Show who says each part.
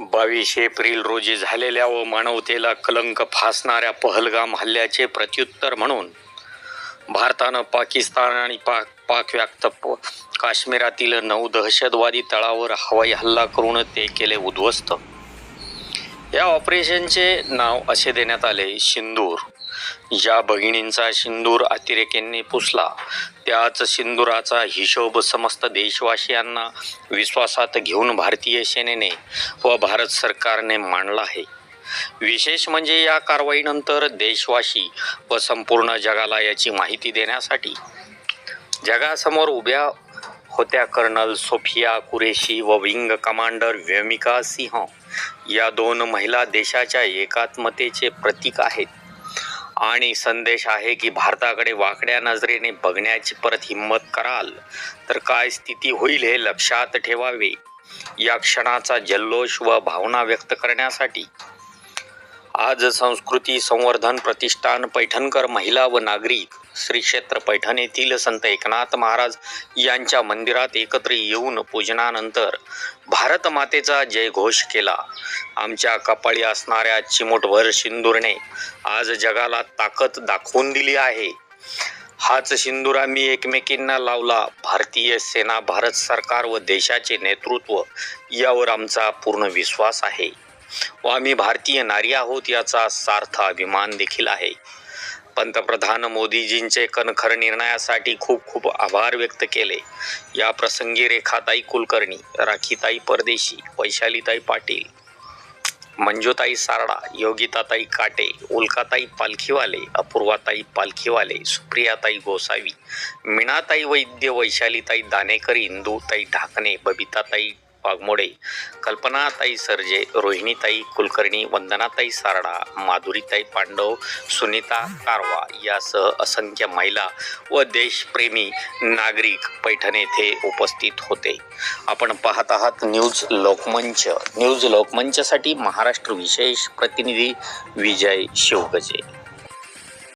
Speaker 1: बावीस एप्रिल रोजी झालेल्या व मानवतेला कलंक फासणाऱ्या पहलगाम हल्ल्याचे प्रत्युत्तर म्हणून भारतानं पाकिस्तान आणि पाक पाकव्याप्त प- काश्मीरातील नऊ दहशतवादी तळावर हवाई हल्ला करून ते केले उद्ध्वस्त. या ऑपरेशनचे नाव असे देण्यात आले सिंदूर. ज्या भगिनींचा सिंदूर अतिरेक्यांनी पुसला त्याच सिंदुराचा हिशोब समस्त देशवासियांना विश्वासात घेऊन भारतीय सेनेने व भारत सरकारने मांडला आहे. विशेष म्हणजे या कारवाईनंतर देशवासी व संपूर्ण जगाला याची माहिती देण्यासाठी. जगासमोर उभ्या होत्या कर्नल सोफिया कुरेशी व विंग कमांडर व्यमिका सिंह. या दोन महिला देशाच्या एकात्मतेचे प्रतीक आहेत. आणि संदेश आहे की भारताकडे वाकड्या नजरेने बघण्याची परत हिंमत कराल तर काय स्थिती होईल हे लक्षात ठेवावे. या क्षणाचा जल्लोष व भावना व्यक्त करण्यासाठी आज संस्कृती संवर्धन प्रतिष्ठान पैठणकर महिला व नागरिक श्री क्षेत्र पैठण येथील संत एकनाथ महाराज यांच्या मंदिरात एकत्र येऊन पूजनानंतर भारत मातेचा जयघोष केला. आमच्या कपाळी असणाऱ्या चिमूटभर सिंदूरने आज जगाला ताकद दाखवून दिली आहे. हाच सिंदूर आम्ही एकमेकींना लावला. भारतीय सेना भारत सरकार व देशाचे नेतृत्व यावर आमचा पूर्ण विश्वास आहे. व आम्ही भारतीय नारी आहोत याचा सार्थ अभिमान देखील आहे. पंतप्रधान मोदीजींचे कणखर निर्णयासाठी खूप खूप आभार व्यक्त केले. या प्रसंगी रेखाताई कुलकर्णी राखीताई परदेशी वैशालीताई पाटील मंजूताई सारडा योगिताताई काटे उल्काताई पालखीवाले अपूर्वाताई पालखीवाले सुप्रियाताई गोसावी मीनाताई वैद्य वैशालीताई दानेकर इंदूताई ढाकणे बबिताताई वाघमोडे कल्पनाताई सर्जे रोहिणीताई कुलकर्णी वंदनाताई सारडा माधुरीताई पांडव सुनीता कारवा यासह असंख्य महिला व देशप्रेमी नागरिक पैठण येथे उपस्थित होते. आपण पाहत आहात न्यूज लोकमंच. न्यूज लोकमंचसाठी महाराष्ट्र विशेष प्रतिनिधी विजय शिवगजे.